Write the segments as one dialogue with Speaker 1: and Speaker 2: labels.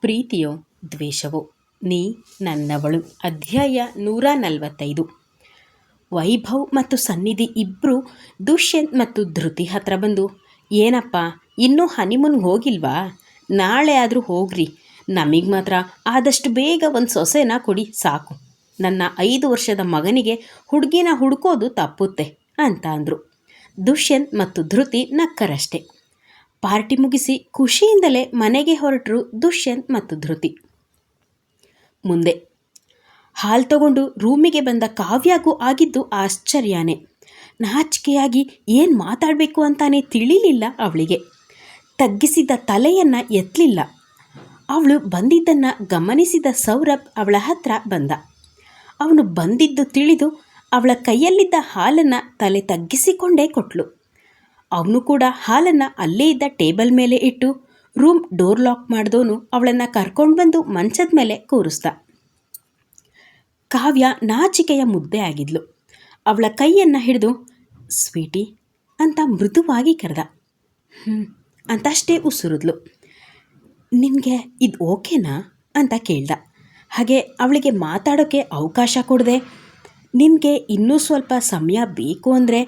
Speaker 1: ಪ್ರೀತಿಯೋ ದ್ವೇಷವೋ? ನೀ ನನ್ನವಳು. ಅಧ್ಯಾಯ ನೂರ ನಲವತ್ತೈದು. ವೈಭವ್ ಮತ್ತು ಸನ್ನಿಧಿ ಇಬ್ಬರು ದುಷ್ಯಂತ್ ಮತ್ತು ಧೃತಿ ಹತ್ರ ಬಂದು, ಏನಪ್ಪ, ಇನ್ನೂ ಹನಿಮೂನ್ಗೆ ಹೋಗಿಲ್ವಾ? ನಾಳೆ ಆದರೂ ಹೋಗ್ರಿ. ನಮಗೆ ಮಾತ್ರ ಆದಷ್ಟು ಬೇಗ ಒಂದು ಸೊಸೆನ ಕೊಡಿ, ಸಾಕು. ನನ್ನ ಐದು ವರ್ಷದ ಮಗನಿಗೆ ಹುಡುಗಿನ ಹುಡುಕೋದು ತಪ್ಪುತ್ತೆ, ಅಂತ ಅಂದರು. ದುಷ್ಯಂತ್ ಮತ್ತು ಧೃತಿ ನಕ್ಕರಷ್ಟೆ. ಪಾರ್ಟಿ ಮುಗಿಸಿ ಖುಷಿಯಿಂದಲೇ ಮನೆಗೆ ಹೊರಟರು ದುಷ್ಯಂತ್ ಮತ್ತು ಧೃತಿ. ಮುಂದೆ, ಹಾಲು ತಗೊಂಡು ರೂಮಿಗೆ ಬಂದ ಕಾವ್ಯಾಗೂ ಆಗಿದ್ದು ಆಶ್ಚರ್ಯನೇ. ನಾಚಿಕೆಯಾಗಿ ಏನು ಮಾತಾಡಬೇಕು ಅಂತಾನೆ ತಿಳಿಲಿಲ್ಲ ಅವಳಿಗೆ. ತಗ್ಗಿಸಿದ ತಲೆಯನ್ನು ಎತ್ತಲಿಲ್ಲ ಅವಳು ಬಂದಿದ್ದನ್ನು ಗಮನಿಸಿದ ಸೌರಭ್ ಅವಳ ಹತ್ರ ಬಂದ. ಅವನು ಬಂದಿದ್ದು ತಿಳಿದು ಅವಳ ಕೈಯಲ್ಲಿದ್ದ ಹಾಲನ್ನು ತಲೆ ತಗ್ಗಿಸಿಕೊಂಡೇ ಕೊಟ್ಲು. ಅವನು ಕೂಡ ಹಾಲನ್ನು ಅಲ್ಲೇ ಇದ್ದ ಟೇಬಲ್ ಮೇಲೆ ಇಟ್ಟು ರೂಮ್ ಡೋರ್ ಲಾಕ್ ಮಾಡಿದವನು ಅವಳನ್ನು ಕರ್ಕೊಂಡು ಬಂದು ಮಂಚದ ಮೇಲೆ ಕೂರಿಸ್ದ. ಕಾವ್ಯ ನಾಚಿಕೆಯ ಮುದ್ದೆ ಆಗಿದ್ಲು. ಅವಳ ಕೈಯನ್ನು ಹಿಡಿದು, ಸ್ವೀಟಿ ಅಂತ ಮೃದುವಾಗಿ ಕರೆದ ಅಂತಷ್ಟೇ ಉಸಿರಿದ್ಲು. ನಿಮಗೆ ಇದು ಓಕೆನಾ? ಅಂತ ಕೇಳ್ದ. ಹಾಗೆ ಅವಳಿಗೆ ಮಾತಾಡೋಕ್ಕೆ ಅವಕಾಶ ಕೊಡದೆ ನಿಮಗೆ ಇನ್ನೂ ಸ್ವಲ್ಪ ಸಮಯ ಬೇಕು ಅಂದರೆ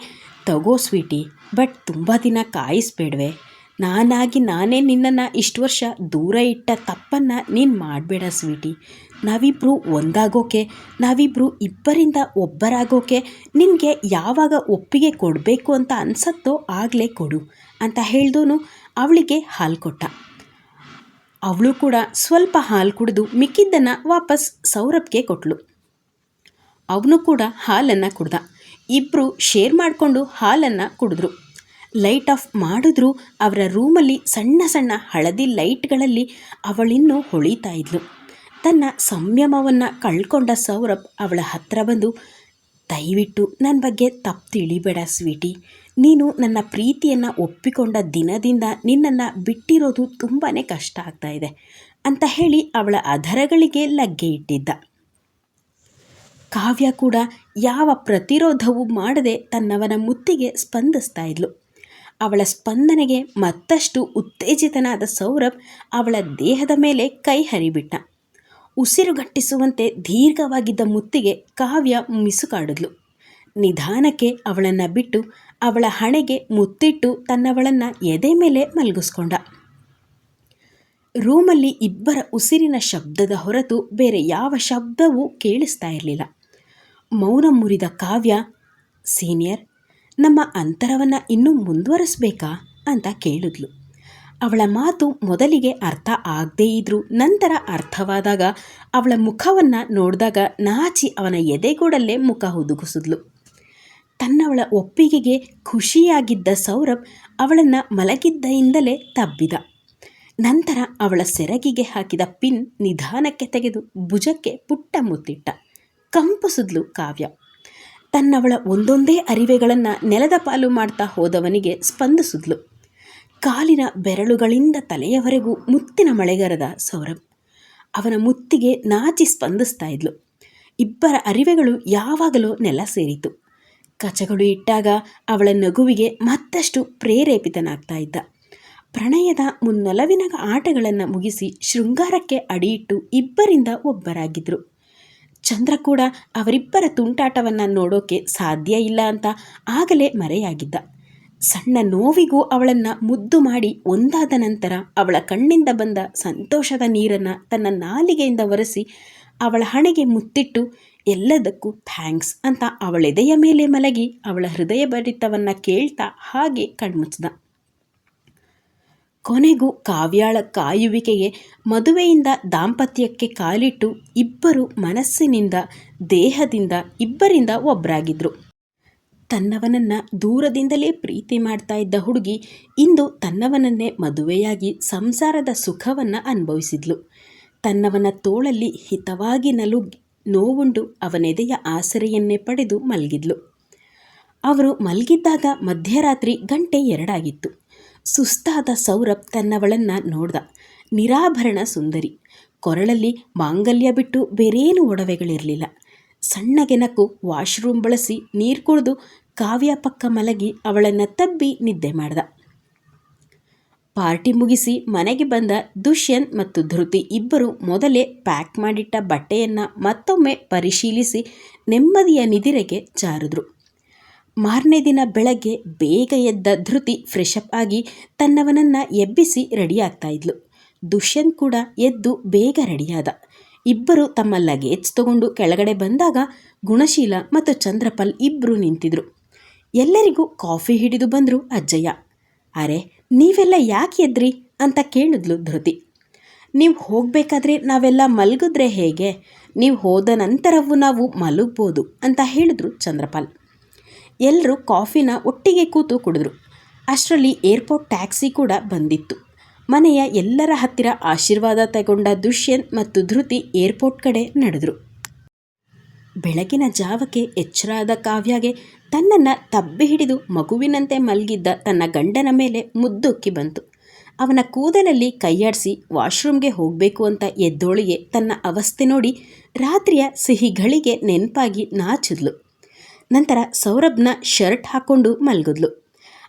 Speaker 1: ತಗೋ ಸ್ವೀಟಿ, ಬಟ್ ತುಂಬ ದಿನ ಕಾಯಿಸ್ಬೇಡ್ವೆ. ನಾನಾಗಿ ನಾನೇ ನಿನ್ನನ್ನು ಇಷ್ಟು ವರ್ಷ ದೂರ ಇಟ್ಟ ತಪ್ಪನ್ನು ನೀನು ಮಾಡಬೇಡ ಸ್ವೀಟಿ. ನಾವಿಬ್ಬರು ಒಂದಾಗೋಕೆ ನಾವಿಬ್ಬರು ಇಬ್ಬರಿಂದ ಒಬ್ಬರಾಗೋಕೆ ನಿನಗೆ ಯಾವಾಗ ಒಪ್ಪಿಗೆ ಕೊಡಬೇಕು ಅಂತ ಅನ್ಸತ್ತೋ ಆಗಲೇ ಕೊಡು ಅಂತ ಹೇಳ್ದೋನು ಅವಳಿಗೆ ಹಾಲು ಕೊಟ್ಟ. ಅವಳು ಕೂಡ ಸ್ವಲ್ಪ ಹಾಲು ಕುಡಿದು ಮಿಕ್ಕಿದ್ದನ್ನು ವಾಪಸ್ ಸೌರಭ್ಗೆ ಕೊಟ್ಟಳು ಅವನು ಕೂಡ ಹಾಲನ್ನು ಕುಡ್ದ. ಇಬ್ಬರು ಶೇರ್ ಮಾಡಿಕೊಂಡು ಹಾಲನ್ನು ಕುಡಿದ್ರು. ಲೈಟ್ ಆಫ್ ಮಾಡಿದ್ರು ಅವರ ರೂಮಲ್ಲಿ ಸಣ್ಣ ಸಣ್ಣ ಹಳದಿ ಲೈಟ್ಗಳಲ್ಲಿ ಅವಳಿನ್ನೂ ಹೊಳಿತಾ ಇದ್ಲು. ತನ್ನ ಸಂಯಮವನ್ನು ಕಳ್ಕೊಂಡ ಸೌರಭ್ ಅವಳ ಹತ್ರ ಬಂದು, ದಯವಿಟ್ಟು ನನ್ನ ಬಗ್ಗೆ ತಪ್ಪು ತಿಳಿಬೇಡ ಸ್ವೀಟಿ. ನೀನು ನನ್ನ ಪ್ರೀತಿಯನ್ನು ಒಪ್ಪಿಕೊಂಡ ದಿನದಿಂದ ನಿನ್ನನ್ನು ಬಿಟ್ಟಿರೋದು ತುಂಬಾ ಕಷ್ಟ ಆಗ್ತಾ ಇದೆ ಅಂತ ಹೇಳಿ ಅವಳ ಅಧರಗಳಿಗೆ ಲಗ್ಗೆ ಇಟ್ಟಿದ್ದ. ಕಾವ್ಯ ಕೂಡ ಯಾವ ಪ್ರತಿರೋಧವೂ ಮಾಡದೆ ತನ್ನವನ ಮುತ್ತಿಗೆ ಸ್ಪಂದಿಸ್ತಾ ಇದ್ಲು. ಅವಳ ಸ್ಪಂದನೆಗೆ ಮತ್ತಷ್ಟು ಉತ್ತೇಜಿತನಾದ ಸೌರಭ್ ಅವಳ ದೇಹದ ಮೇಲೆ ಕೈ ಹರಿಬಿಟ್ಟ. ಉಸಿರುಗಟ್ಟಿಸುವಂತೆ ದೀರ್ಘವಾಗಿದ್ದ ಮುತ್ತಿಗೆ ಕಾವ್ಯ ಮಿಸುಕಾಡಿದ್ಲು. ನಿಧಾನಕ್ಕೆ ಅವಳನ್ನು ಬಿಟ್ಟು ಅವಳ ಹಣೆಗೆ ಮುತ್ತಿಟ್ಟು ತನ್ನವಳನ್ನು ಎದೆ ಮೇಲೆ ಮಲಗಿಸ್ಕೊಂಡ. ರೂಮಲ್ಲಿ ಇಬ್ಬರ ಉಸಿರಿನ ಶಬ್ದದ ಹೊರತು ಬೇರೆ ಯಾವ ಶಬ್ದವೂ ಕೇಳಿಸ್ತಾ ಇರಲಿಲ್ಲ. ಮೌನ ಮುರಿದ ಕಾವ್ಯ, ಸೀನಿಯರ್, ನಮ್ಮ ಅಂತರವನ್ನು ಇನ್ನೂ ಮುಂದುವರಿಸಬೇಕಾ? ಅಂತ ಕೇಳಿದ್ಲು. ಅವಳ ಮಾತು ಮೊದಲಿಗೆ ಅರ್ಥ ಆಗದೇ ಇದ್ರೂ ನಂತರ ಅರ್ಥವಾದಾಗ ಅವಳ ಮುಖವನ್ನು ನೋಡಿದಾಗ ನಾಚಿ ಅವನ ಎದೆಗೂಡಲ್ಲೇ ಮುಖ ಹುದುಗಿಸಿದ್ಲು. ತನ್ನವಳ ಒಪ್ಪಿಗೆಗೆ ಖುಷಿಯಾಗಿದ್ದ ಸೌರಭ್ ಅವಳನ್ನು ಮಲಗಿದ್ದೆಯಿಂದಲೇ ತಬ್ಬಿದ. ನಂತರ ಅವಳ ಸೆರಗಿಗೆ ಹಾಕಿದ ಪಿನ್ ನಿಧಾನಕ್ಕೆ ತೆಗೆದು ಭುಜಕ್ಕೆ ಪುಟ್ಟ ಮುತ್ತಿಟ್ಟ. ಕಂಪಿಸಿದ್ಲು ಕಾವ್ಯ. ತನ್ನವಳ ಒಂದೊಂದೇ ಅರಿವೆಗಳನ್ನು ನೆಲದ ಪಾಲು ಮಾಡ್ತಾ ಹೋದವನಿಗೆ ಸ್ಪಂದಿಸಿದ್ಲು. ಕಾಲಿನ ಬೆರಳುಗಳಿಂದ ತಲೆಯವರೆಗೂ ಮುತ್ತಿನ ಮಳೆಗರದ ಸೌರಭ್. ಅವನ ಮುತ್ತಿಗೆ ನಾಚಿ ಸ್ಪಂದಿಸ್ತಾ ಇದ್ಲು. ಇಬ್ಬರ ಅರಿವೆಗಳು ಯಾವಾಗಲೂ ನೆಲ ಸೇರಿತು ಕಚಗಳು ಇಟ್ಟಾಗ ಅವಳ ನಗುವಿಗೆ ಮತ್ತಷ್ಟು ಪ್ರೇರೇಪಿತನಾಗ್ತಾ ಇದ್ದ. ಪ್ರಣಯದ ಮುನ್ನೊಲವಿನ ಆಟಗಳನ್ನು ಮುಗಿಸಿ ಶೃಂಗಾರಕ್ಕೆ ಅಡಿಯಿಟ್ಟು ಇಬ್ಬರಿಂದ ಒಬ್ಬರಾಗಿದ್ದರು ಚಂದ್ರ ಕೂಡ ಅವರಿಬ್ಬರ ತುಂಟಾಟವನ್ನು ನೋಡೋಕೆ ಸಾಧ್ಯ ಇಲ್ಲ ಅಂತ ಆಗಲೇ ಮರೆಯಾಗಿದ್ದ. ಸಣ್ಣ ನೋವಿಗೂ ಅವಳನ್ನು ಮುದ್ದು ಮಾಡಿ ಒಂದಾದ ನಂತರ ಅವಳ ಕಣ್ಣಿಂದ ಬಂದ ಸಂತೋಷದ ನೀರನ್ನು ತನ್ನ ನಾಲಿಗೆಯಿಂದ ಒರೆಸಿ ಅವಳ ಹಣೆಗೆ ಮುತ್ತಿಟ್ಟು, ಎಲ್ಲದಕ್ಕೂ ಥ್ಯಾಂಕ್ಸ್ ಅಂತ ಅವಳೆದೆಯ ಮೇಲೆ ಮಲಗಿ ಅವಳ ಹೃದಯ ಬಡಿತವನ್ನು ಕೇಳ್ತಾ ಹಾಗೆ ಕಣ್ಮುಚ್ಚಿದ. ಕೊನೆಗೂ ಕಾವ್ಯಾಳ ಕಾಯುವಿಕೆಗೆ ಮದುವೆಯಿಂದ ದಾಂಪತ್ಯಕ್ಕೆ ಕಾಲಿಟ್ಟು ಇಬ್ಬರು ಮನಸ್ಸಿನಿಂದ, ದೇಹದಿಂದ ಇಬ್ಬರಿಂದ ಒಬ್ಬರಾಗಿದ್ದರು ತನ್ನವನನ್ನು ದೂರದಿಂದಲೇ ಪ್ರೀತಿ ಮಾಡ್ತಾ ಇದ್ದ ಹುಡುಗಿ ಇಂದು ತನ್ನವನನ್ನೇ ಮದುವೆಯಾಗಿ ಸಂಸಾರದ ಸುಖವನ್ನು ಅನುಭವಿಸಿದ್ಲು. ತನ್ನವನ ತೋಳಲ್ಲಿ ಹಿತವಾಗಿ ನಲು ನೋವುಂಡು ಅವನೆದೆಯ ಆಸರೆಯನ್ನೇ ಪಡೆದು ಮಲಗಿದ್ಲು. ಅವರು ಮಲಗಿದ್ದಾಗ ಮಧ್ಯರಾತ್ರಿ ಗಂಟೆ ಎರಡಾಗಿತ್ತು. ಸುಸ್ತಾದ ಸೌರಭ್ ತನ್ನವಳನ್ನು ನೋಡ್ದ. ನಿರಾಭರಣ ಸುಂದರಿ. ಕೊರಳಲ್ಲಿ ಮಾಂಗಲ್ಯ ಬಿಟ್ಟು ಬೇರೇನು ಒಡವೆಗಳಿರಲಿಲ್ಲ. ಸಣ್ಣಗೆನಕು ವಾಶ್ರೂಮ್ ಬಳಸಿ ನೀರು ಕುಡಿದು ಕಾವ್ಯ ಪಕ್ಕ ಮಲಗಿ ಅವಳನ್ನು ತಬ್ಬಿ ನಿದ್ದೆ ಮಾಡ್ದ. ಪಾರ್ಟಿ ಮುಗಿಸಿ ಮನೆಗೆ ಬಂದ ದುಷ್ಯಂತ್ ಮತ್ತು ಧೃತಿ ಇಬ್ಬರು ಮೊದಲೇ ಪ್ಯಾಕ್ ಮಾಡಿಟ್ಟ ಬಟ್ಟೆಯನ್ನು ಮತ್ತೊಮ್ಮೆ ಪರಿಶೀಲಿಸಿ ನೆಮ್ಮದಿಯ ನಿದಿರೆಗೆ ಜಾರಿದ್ರು. ಮಾರನೇ ದಿನ ಬೆಳಗ್ಗೆ ಬೇಗ ಎದ್ದ ಧೃತಿ ಫ್ರೆಶಪ್ ಆಗಿ ತನ್ನವನನ್ನು ಎಬ್ಬಿಸಿ ರೆಡಿಯಾಗ್ತಾ ಇದ್ಲು. ದುಷ್ಯಂತ್ ಕೂಡ ಎದ್ದು ಬೇಗ ರೆಡಿಯಾದ ಇಬ್ಬರು ತಮ್ಮ ಲಗೇಜ್ ತಗೊಂಡು ಕೆಳಗಡೆ ಬಂದಾಗ ಗುಣಶೀಲ ಮತ್ತು ಚಂದ್ರಪಾಲ್ ಇಬ್ಬರು ನಿಂತಿದ್ರು. ಎಲ್ಲರಿಗೂ ಕಾಫಿ ಹಿಡಿದು ಬಂದರು ಅಜ್ಜಯ್ಯ. ಅರೆ, ನೀವೆಲ್ಲ ಯಾಕೆ ಎದ್ರಿ? ಅಂತ ಕೇಳಿದ್ಲು ಧೃತಿ. ನೀವು ಹೋಗಬೇಕಾದ್ರೆ ನಾವೆಲ್ಲ ಮಲಗಿದ್ರೆ ಹೇಗೆ? ನೀವು ಹೋದ ನಂತರವೂ ನಾವು ಮಲಗ್ಬೋದು, ಅಂತ ಹೇಳಿದ್ರು ಚಂದ್ರಪಾಲ್. ಎಲ್ಲರೂ ಕಾಫಿನ ಒಟ್ಟಿಗೆ ಕೂತು ಕುಡಿದ್ರು. ಅಷ್ಟರಲ್ಲಿ ಏರ್ಪೋರ್ಟ್ ಟ್ಯಾಕ್ಸಿ ಕೂಡ ಬಂದಿತ್ತು. ಮನೆಯ ಎಲ್ಲರ ಹತ್ತಿರ ಆಶೀರ್ವಾದ ತಗೊಂಡ ದುಷ್ಯಂತ್ ಮತ್ತು ಧೃತಿ ಏರ್ಪೋರ್ಟ್ ಕಡೆ ನಡೆದ್ರು. ಬೆಳಗಿನ ಜಾವಕ್ಕೆ ಎಚ್ಚರಾದ ಕಾವ್ಯಗೆ ತನ್ನನ್ನು ತಬ್ಬಿ ಹಿಡಿದು ಮಗುವಿನಂತೆ ಮಲಗಿದ್ದ ತನ್ನ ಗಂಡನ ಮೇಲೆ ಮುದ್ದೊಕ್ಕಿ ಬಂತು. ಅವನ ಕೂದಲಲ್ಲಿ ಕೈಯಾಡಿಸಿ ವಾಶ್ರೂಮ್ಗೆ ಹೋಗಬೇಕು ಅಂತ ಎದ್ದೋಳಿಗೆ ತನ್ನ ಅವಸ್ಥೆ ನೋಡಿ ರಾತ್ರಿಯ ಸಿಹಿಗಳಿಗೆ ನೆನಪಾಗಿ ನಾಚಿದ್ಲು. ನಂತರ ಸೌರಭ್ನ ಶರ್ಟ್ ಹಾಕ್ಕೊಂಡು ಮಲಗಿದ್ಲು.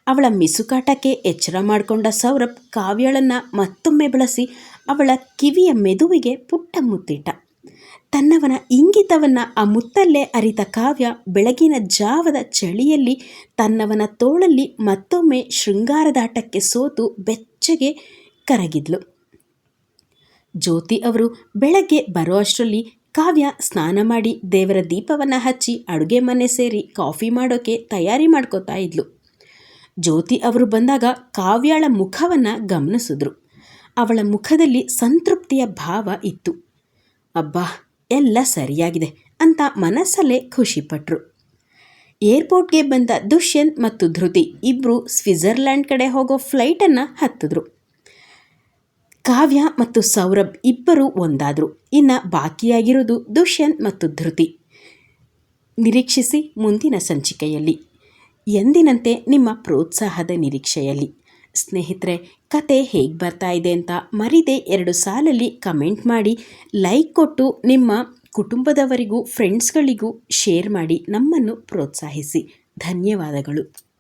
Speaker 1: ಅವಳ ಮಿಸುಕಾಟಕ್ಕೆ ಎಚ್ಚರ ಮಾಡಿಕೊಂಡ ಸೌರಭ್ ಕಾವ್ಯಳನ್ನು ಮತ್ತೊಮ್ಮೆ ಬಳಸಿ ಅವಳ ಕಿವಿಯ ಮೆದುವಿಗೆ ಪುಟ್ಟ ಮುತ್ತಿಟ್ಟ. ತನ್ನವನ ಇಂಗಿತವನ್ನು ಆ ಮುತ್ತಲ್ಲೇ ಅರಿತ ಕಾವ್ಯ ಬೆಳಗಿನ ಜಾವದ ಚಳಿಯಲ್ಲಿ ತನ್ನವನ ತೋಳಲ್ಲಿ ಮತ್ತೊಮ್ಮೆ ಶೃಂಗಾರದಾಟಕ್ಕೆ ಸೋತು ಬೆಚ್ಚಗೆ ಕರಗಿದ್ಲು. ಜ್ಯೋತಿ ಅವರು ಬೆಳಗ್ಗೆ ಬರೋ ಅಷ್ಟರಲ್ಲಿ ಕಾವ್ಯ ಸ್ನಾನ ಮಾಡಿ ದೇವರ ದೀಪವನ್ನು ಹಚ್ಚಿ ಅಡುಗೆ ಮನೆ ಸೇರಿ ಕಾಫಿ ಮಾಡೋಕ್ಕೆ ತಯಾರಿ ಮಾಡ್ಕೋತಾ ಇದ್ಲು. ಜ್ಯೋತಿ ಅವರು ಬಂದಾಗ ಕಾವ್ಯಾಳ ಮುಖವನ್ನು ಗಮನಿಸಿದ್ರು. ಅವಳ ಮುಖದಲ್ಲಿ ಸಂತೃಪ್ತಿಯ ಭಾವ ಇತ್ತು. ಅಬ್ಬಾ, ಎಲ್ಲ ಸರಿಯಾಗಿದೆ ಅಂತ ಮನಸ್ಸಲ್ಲೇ ಖುಷಿಪಟ್ಟರು ಏರ್ಪೋರ್ಟ್ಗೆ ಬಂದ ದುಷ್ಯಂತ್ ಮತ್ತು ಧೃತಿ ಇಬ್ಬರು ಸ್ವಿಟ್ಜರ್ಲ್ಯಾಂಡ್ ಕಡೆ ಹೋಗೋ ಫ್ಲೈಟನ್ನು ಹತ್ತಿದ್ರು. ಕಾವ್ಯ ಮತ್ತು ಸೌರಭ್ ಇಬ್ಬರು ಒಂದಾದರು. ಇನ್ನು ಬಾಕಿಯಾಗಿರೋದು ದುಷ್ಯಂತ್ ಮತ್ತು ಧೃತಿ. ನಿರೀಕ್ಷಿಸಿ ಮುಂದಿನ ಸಂಚಿಕೆಯಲ್ಲಿ. ಎಂದಿನಂತೆ ನಿಮ್ಮ ಪ್ರೋತ್ಸಾಹದ ನಿರೀಕ್ಷೆಯಲ್ಲಿ. ಸ್ನೇಹಿತರೆ, ಕತೆ ಹೇಗೆ ಬರ್ತಾ ಇದೆ ಅಂತ ಮರಿದೆ ಎರಡು ಸಾಲಲ್ಲಿ ಕಮೆಂಟ್ ಮಾಡಿ, ಲೈಕ್ ಕೊಟ್ಟು ನಿಮ್ಮ ಕುಟುಂಬದವರಿಗೂ, ಫ್ರೆಂಡ್ಸ್ಗಳಿಗೂ ಶೇರ್ ಮಾಡಿ ನಮ್ಮನ್ನು ಪ್ರೋತ್ಸಾಹಿಸಿ. ಧನ್ಯವಾದಗಳು.